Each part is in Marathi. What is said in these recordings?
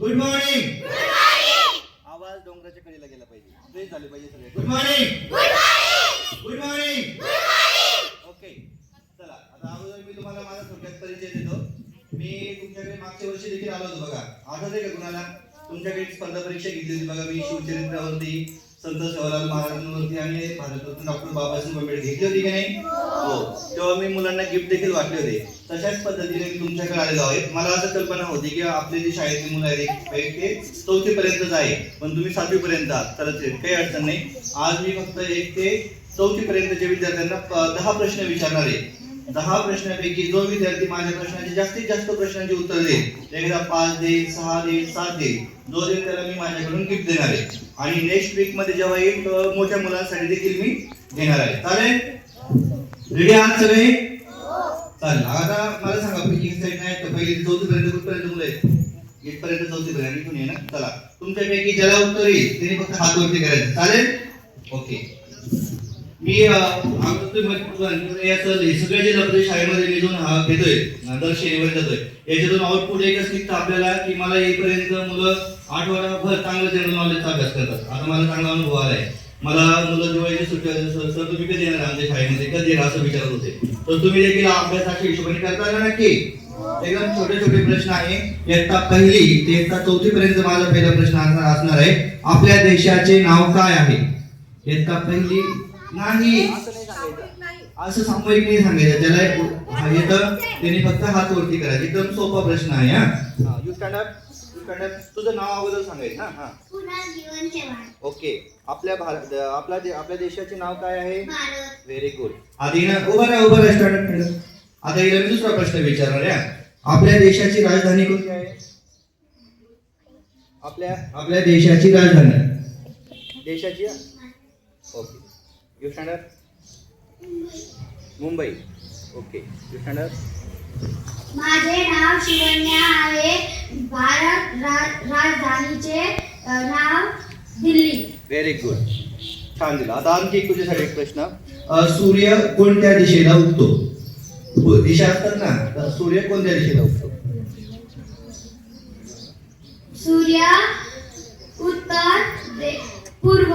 गुड मॉर्निंग आवाज डोंगराच्या कडेला गेला पाहिजे. फ्रेश झाले पाहिजे सगळे good morning good morning okay चला आता अगोदर मी तुम्हाला माझा थोडक्यात परिचय देतो. मी तुमच्याकडे मागच्या वर्षी देखील आलो होतो बघा. आठवतंय का कुणाला? तुमच्याकडे स्पर्धा परीक्षा घेतली होती बघा. मी शिवचरित्रावरती. संत सेवालाल महाराजांवरती आणि भारतरत्न डॉक्टर बाबासाहेब आंबेडकर घेतली होती की नाही? हो. तेव्हा मी मुलांना गिफ्ट देखील वाटले होते. तशाच पद्धतीने मी तुमच्याकडे आलेलो आहे. मला असं कल्पना होती की आपले जे शाळेतली मुलं आहेत एक ते चौथीपर्यंतच आहे. पण तुम्ही सातवीपर्यंत आहात तर काही अडचण नाही. आज मी फक्त एक ते चौथीपर्यंतच्या विद्यार्थ्यांना दहा प्रश्न विचारणार आहे. दहा प्रश्नापैकी जो विद्यार्थी माझ्या प्रश्नाचे जास्तीत जास्त प्रश्नांची उत्तर देईल. एकदा पाच देईल सहा देईल सात देईल. जो देईल त्याला मी माझ्याकडून गिफ्ट देणार आहे. आणि नेक्स्ट वीकमध्ये जेव्हा येईल मोठ्या मुलांसाठी देखील मी घेणार आहे. चालेल? रेडी आहात सगळे चालेल. आता मला सांगा पिकिंग साईड नाही तर पहिली ते चौथी पर्यंत कुठपर्यंत मुलं आहेत? इथपर्यंत चौथी पर्यंत इथून ये ना. चला. तुमच्यापैकी ज्याला उत्तर येईल त्याने फक्त हात वरती करायचं. चालेल? ओके मी हे सगळे जे लफडे शाळेमध्ये मी जाऊन हा घेतोय दर शनिवारी जातोय. याच्यातून आउटपुट एकच निघतं आपल्याला की मला येईपर्यंत मुलं आठवडाभर चांगलं जनरल नॉलेजचा अभ्यास करतात. आता मला चांगला अनुभव आलाय. मला मुलं दिवाळीची सुट्टी सर सर तुम्ही कधी येणार आमच्या शाळेमध्ये? कधी येणार? असं विचारत होते. तर तुम्ही देखील अभ्यासाच्या हिशोबाने करता ना नक्की? एकदम छोटे छोटे प्रश्न आहे. इयत्ता पहिली ते इयत्ता चौथी पर्यंत माझा पहिला प्रश्न असणार असणार आहे. आपल्या देशाचे नाव काय आहे? इयत्ता पहिली नाही. असं सामूहिक नाही सांगायचं. ज्याला हा येतं त्यांनी फक्त हात वरती करायचे एकदम सोपा प्रश्न आहे हा. You stand up you stand up तुझं नाव अगोदर सांगायचं ना हा. ओके. आपल्या भारत आपल्या दे- आपल्या देशाचे नाव काय आहे? भारत. व्हेरी गुड आधी ना उभा राहा उभा राहा स्टँड अप आता हिला मी दुसरा प्रश्न विचारणार आहे आपल्या देशाची राजधानी कोणती आहे? आपल्या? आपल्या देशाची राजधानी. देशाची? Okay. You stand up Mumbai okay you stand up माझे नाव शिवन्या आहे. भारत राजधानीचे नाव दिल्ली. व्हेरी गुड छान दिला. आता आणखी एक तुझ्यासाठी एक प्रश्न. सूर्य कोणत्या दिशेला उगतो? उ- दिशा असतात ना तर सूर्य कोणत्या दिशेला उगतो? सूर्य उत्तर दे- पूर्व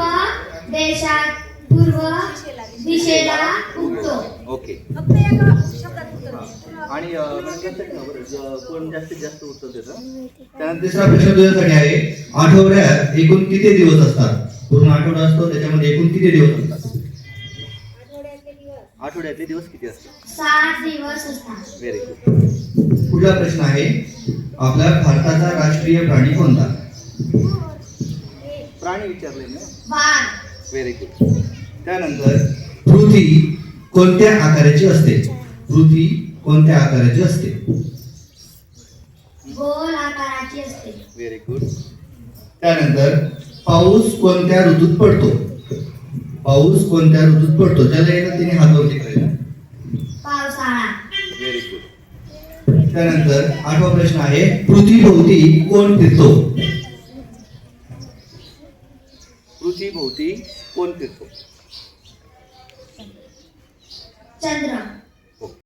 देशात. पूर्व दिशेला उगतो. ओके. फक्त एका शब्दात उत्तर द्या. आणि अ, जास्त कोण जास्तीत जास्त उत्तर देतं? त्यानंतर तिसरा प्रश्न तुझ्यासाठी आहे आठवड्यात एकूण किती दिवस असतात? पूर्ण आठवडा असतो त्याच्यामध्ये एकूण किती दिवस असतात? आठवड्यातले दिवस. आठवड्यातले दिवस किती असतात? सात दिवस असतात. व्हेरी गुड पुढला प्रश्न आहे आपल्या भारताचा राष्ट्रीय प्राणी कोणता? प्राणी विचारले ना? वाघ. व्हेरी गुड त्यानंतर पृथ्वी कोणत्या आकाराची असते? पृथ्वी कोणत्या आकाराची असते? गोल आकाराची असते. व्हेरी गुड त्यानंतर पाऊस कोणत्या ऋतूत पडतो? पाऊस कोणत्या ऋतूत पडतो? ज्याला येतं त्याने हातवरती व्हेरी गुड त्यानंतर आठवा प्रश्न आहे पृथ्वीभोवती कोण फिरतो? पृथ्वीभोवती कोण फिरतो? चंद्र.